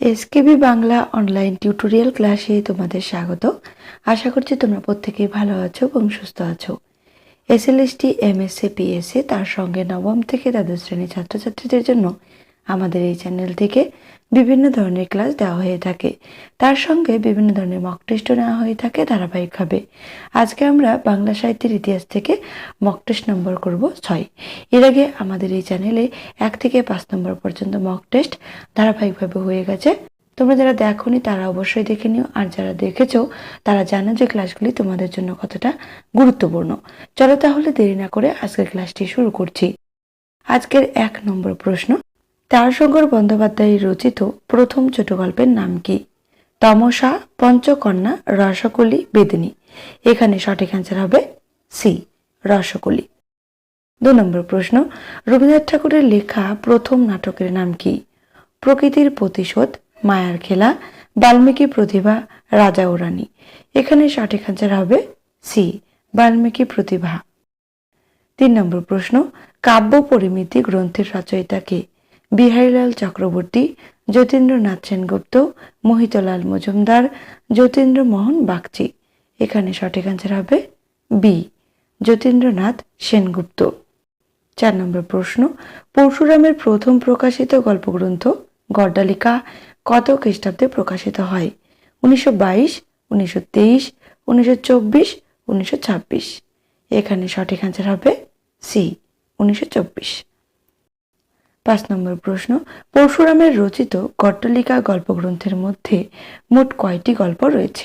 SKB Bangla online tutorial ক্লাসে তোমাদের স্বাগত। আশা করছি তোমরা প্রত্যেকেই ভালো আছো এবং সুস্থ আছো। এসএলএসটি এমএসসি পিএসসি তার সঙ্গে নবম থেকে দ্বাদশ শ্রেণির ছাত্রছাত্রীদের জন্য আমাদের এই চ্যানেল থেকে বিভিন্ন ধরনের ক্লাস দেওয়া হয়ে থাকে। তার সঙ্গে বিভিন্ন ধরনের মক টেস্টও নেওয়া হয়ে থাকে ধারাবাহিকভাবে। আজকে আমরা বাংলা সাহিত্যের ইতিহাস থেকে মক টেস্ট নম্বর করব ছয়। এর আগে আমাদের এই চ্যানেলে এক থেকে পাঁচ নম্বর পর্যন্ত মক টেস্ট ধারাবাহিকভাবে হয়ে গেছে। তোমরা যারা দেখোনি, তারা অবশ্যই দেখে নিও। আর যারা দেখেছ, তারা জানো যে ক্লাসগুলি তোমাদের জন্য কতটা গুরুত্বপূর্ণ। চলো তাহলে দেরি না করে আজকের ক্লাসটি শুরু করছি। আজকের এক নম্বর প্রশ্ন তারশঙ্কর বন্দ্যোপাধ্যায়ের রচিত প্রথম ছোট গল্পের নাম কি? তমসা, পঞ্চকন্যা, রসকলি, বেদিনী। এখানে সঠিক অ্যান্সার হবে সি, রসকলি। দু নম্বর প্রশ্ন, রবীন্দ্রনাথ ঠাকুরের লেখা প্রথম নাটকের নাম কি? প্রকৃতির প্রতিশোধ, মায়ার খেলা, বাল্মীকি প্রতিভা, রাজা ও রানী। এখানে সঠিক অ্যান্সার হবে সি, বাল্মীকি প্রতিভা। তিন নম্বর প্রশ্ন, কাব্য পরিমিতি গ্রন্থের রচয়িতাকে বিহারীলাল চক্রবর্তী, যতীন্দ্রনাথ সেনগুপ্ত, মোহিতলাল মজুমদার যতীন্দ্র মোহন বাগচি। এখানে সঠিক অ্যান্সার হবে বি যতীন্দ্রনাথ সেনগুপ্ত। চার নম্বর প্রশ্ন, পরশুরামের প্রথম প্রকাশিত গল্পগ্রন্থ গড্ডালিকা কত খ্রিস্টাব্দে প্রকাশিত হয়? উনিশশো বাইশ, উনিশশো তেইশ, উনিশশো চব্বিশ, উনিশশো ছাব্বিশ। এখানে সঠিক অ্যান্সার হবে সি উনিশশো চব্বিশ। পাঁচ নম্বর প্রশ্ন, পরশুরামের রচিত গট্টলিকা গল্পগ্রন্থের মধ্যে মোট কয়টি গল্প রয়েছে?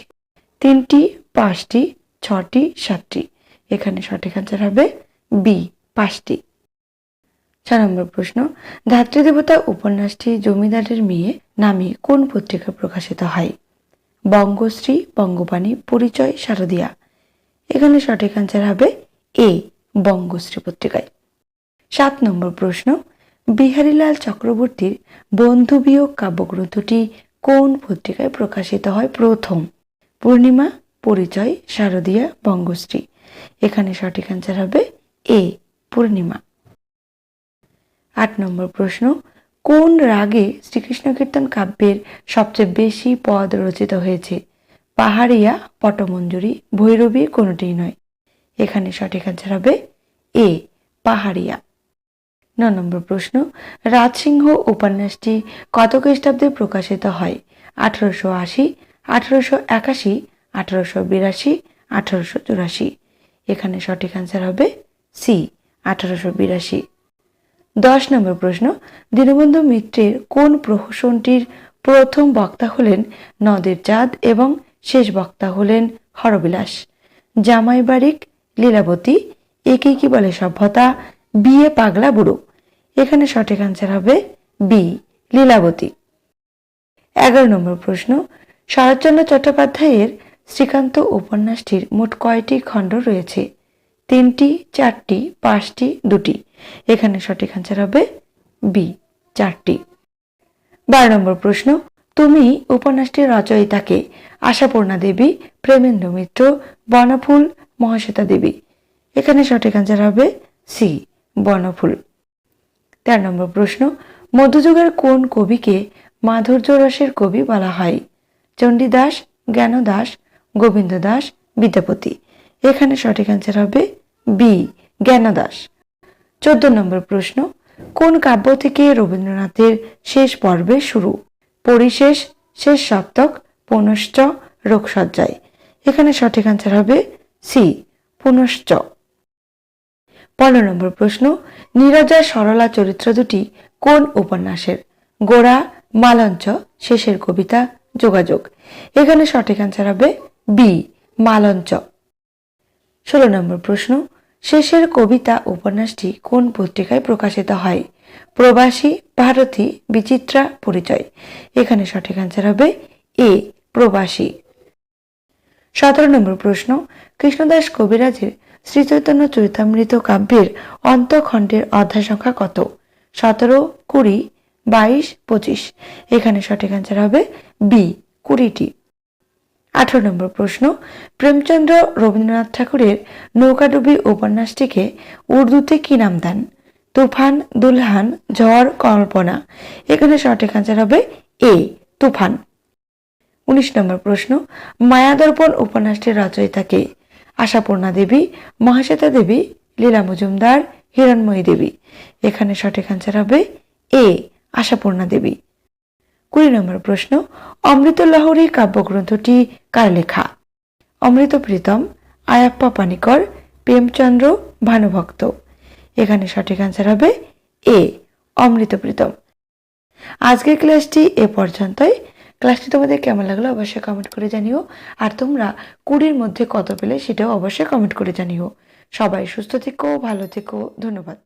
তিনটি, পাঁচটি, ছটি, সাতটি। এখানে সঠিক অ্যান্সার হবে বি, পাঁচটি। ছয় নম্বর প্রশ্ন ধাত্রীদেবতা উপন্যাসটি জমিদারের মেয়ে নামে কোন পত্রিকায় প্রকাশিত হয়? বঙ্গশ্রী, বঙ্গবাণী, পরিচয়, শারদিয়া। এখানে সঠিক অ্যান্সার হবে এ, বঙ্গশ্রী পত্রিকায়। সাত নম্বর প্রশ্ন বিহারীলাল চক্রবর্তীর বন্ধু বিয়োগ কাব্যগ্রন্থটি কোন পত্রিকায় প্রকাশিত হয় প্রথম? পূর্ণিমা, পরিচয়, শারদিয়া, বঙ্গশ্রী। এখানে সঠিক অ্যান্সার হবে এ, পূর্ণিমা। আট নম্বর প্রশ্ন, কোন রাগে শ্রীকৃষ্ণ কীর্তন কাব্যের সবচেয়ে বেশি পদ রচিত হয়েছে? পাহাড়িয়া, পটমঞ্জুরি, ভৈরবী কোনোটিই নয়? এখানে সঠিক অ্যান্সার হবে এ, পাহাড়িয়া। ন নম্বর প্রশ্ন, রাজসিংহ উপন্যাসটি কত খ্রিস্টাব্দে প্রকাশিত হয়? আঠারোশো আশি, আঠারোশো একাশি, আঠারোশো বিরাশি, আঠারোশো চুরাশি। এখানে সঠিক অ্যান্সার হবে সি আঠারোশো বিরাশি। দশ নম্বর প্রশ্ন, দীনবন্ধু মিত্রের কোন প্রহসনটির প্রথম বক্তা হলেন নদের চাঁদ এবং শেষ বক্তা হলেন হরবিলাস? জামাই বারিক লীলাবতী একে কি বলে সভ্যতা বিয়ে পাগলা বুড়ো। এখানে সঠিক অ্যান্সার হবে বি লীলাবতী। এগারো নম্বর প্রশ্ন, শরৎচন্দ্র চট্টোপাধ্যায়ের শ্রীকান্ত উপন্যাসটির মোট কয়টি খণ্ড রয়েছে? তিনটি, চারটি, পাঁচটি, দুটি। এখানে সঠিক অ্যান্সার হবে বি চারটি। বারো নম্বর প্রশ্ন, তুমি উপন্যাসটির রচয়িতাকে আশাপূর্ণা দেবী প্রেমেন্দ্র মিত্র, বনফুল মহাশ্বেতা দেবী। এখানে সঠিক অ্যান্সার হবে সি বনফুল তেরো নম্বর প্রশ্ন, মধ্যযুগের কোন কবিকে মাধুর্য রসের কবি বলা হয়? চণ্ডীদাস, জ্ঞানদাস গোবিন্দ দাস বিদ্যাপতি। এখানে সঠিক অ্যান্সার হবে বি জ্ঞানদাস। চোদ্দ নম্বর প্রশ্ন, কোন কাব্য থেকে রবীন্দ্রনাথের শেষ পর্বে শুরু? পরিশেষ, শেষ সপ্তক, পুনশ্চ রোগসজ্জায় এখানে সঠিক অ্যান্সার হবে সি পুনশ্চ। পনেরো নম্বর প্রশ্ন নীরজা সরলা চরিত্র দুটি কোন উপন্যাসের? গোড়া, মালঞ্চ, শেষের কবিতা, যোগাযোগ। এখানে সঠিক অ্যান্সার হবে বি মালঞ্চ। ষোলো নম্বর প্রশ্ন, শেষের কবিতা উপন্যাসটি কোন পত্রিকায় প্রকাশিত হয়? প্রবাসী, ভারতী, বিচিত্রা, পরিচয়। এখানে সঠিক অ্যান্সার হবে এ প্রবাসী। সতেরো নম্বর প্রশ্ন, কৃষ্ণদাস কবিরাজের শ্রীচৈতন্য চরিতামৃত কাব্যের অন্তখণ্ডের অধ্যায় সংখ্যা কত? সতেরো, কুড়ি, বাইশ, পঁচিশ। এখানে সঠিক অ্যান্সার হবে বি কুড়িটি। আঠারো নম্বর প্রশ্ন, প্রেমচন্দ্র রবীন্দ্রনাথ ঠাকুরের নৌকাডুবি উপন্যাসটিকে উর্দুতে কি নাম দেন? তুফান, দুলহান, ঝড়, কল্পনা। এখানে সঠিক অ্যান্সার হবে এ তুফান। উনিশ নম্বর প্রশ্ন, মায়াদর্পণ উপন্যাসটির রচয়িতা কে? আশাপূর্ণা দেবী, মহাশ্বেতা দেবী, লীলা মজুমদার, হিরণময়ী দেবী। এখানে সঠিক অ্যান্সার হবে এ, আশাপূর্ণা দেবী। কুড়ি নম্বর প্রশ্ন, অমৃত লহরী কাব্যগ্রন্থটি কার লেখা? অমৃত প্রীতম, আয়াপ্পা পানিকর, প্রেমচন্দ্র ভানুভক্ত। এখানে সঠিক অ্যান্সার হবে এ, অমৃত প্রীতম। আজকের ক্লাসটি এ পর্যন্তই। ক্লাসটি তোমাদের কেমন লাগল অবশ্যই কমেন্ট করে জানিও। আর তোমরা কুড়ির মধ্যে কত পেলে সেটাও অবশ্যই কমেন্ট করে জানিও। সবাই সুস্থ থেকো, ভালো থেকো, ধন্যবাদ।